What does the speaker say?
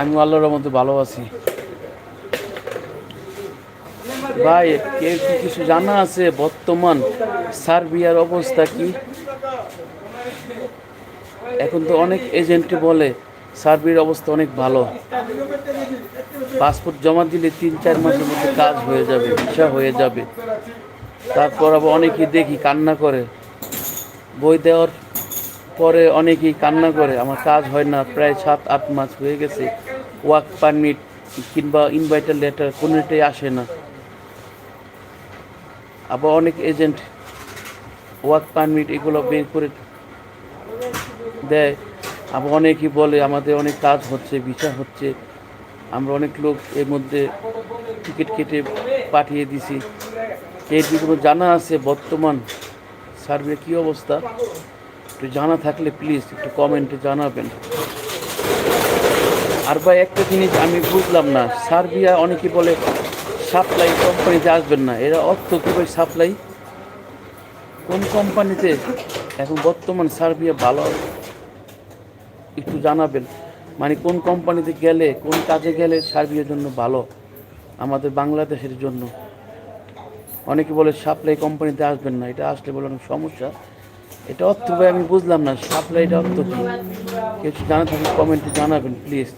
আমি আল্লাহর মধ্যে ভালো আছি। ভাই কেউ কি কিছু জানা আছে? বর্তমান সার্বিয়ার অবস্থা কি? এখন তো অনেক এজেন্টই বলে, সার্বিয়ার অবস্থা অনেক ভালো। পাসপোর্ট জমা দিলে তিন, চার মাসের মধ্যে কাজ হয়ে যাবে, ভিসা হয়ে যাবে। তারপর আবার অনেকেই দেখি কান্না করে। বই দেওয়ার পরে অনেকেই কান্না করে, আমার কাজ হয় না, প্রায় সাত, আট মাস হয়ে গেছে ওয়ার্ক পারমিট কিংবা ইনভাইটার লেটার কোনোটাই আসে না। আবার অনেক এজেন্ট ওয়ার্ক পারমিট এগুলো বের করে দেয়। আবার অনেকেই বলে, আমাদের অনেক কাজ হচ্ছে ভিসা হচ্ছে, আমরা অনেক লোক এর মধ্যে টিকিট কেটে পাঠিয়ে দিছি। এর কোনো জানা আছে বর্তমান সার্ভে কী অবস্থা? একটু জানা থাকলে প্লিজ একটু কমেন্টে জানাবেন। আর ভাই, একটা জিনিস আমি বুঝলাম না। সার্বিয়া অনেকে বলে সাপ্লাই কোম্পানিতে আসবেন না। এরা অর্থ কীভাবে সাপ্লাই কোন কোম্পানিতে এখন বর্তমান সার্বিয়া ভালো? একটু জানাবেন। মানে কোন কোম্পানিতে গেলে, কোন কাজে গেলে সার্বিয়ার জন্য ভালো? আমাদের বাংলাদেশের জন্য। অনেকে বলে সাপ্লাই কোম্পানিতে আসবেন না। এটা আসলে বলে অনেক সমস্যা। এটা অর্থ ভাই, আমি বুঝলাম না, সাপ্লাইটা অর্থ কি? কিছু জানা থাকলে কমেন্টে জানাবেন প্লিজ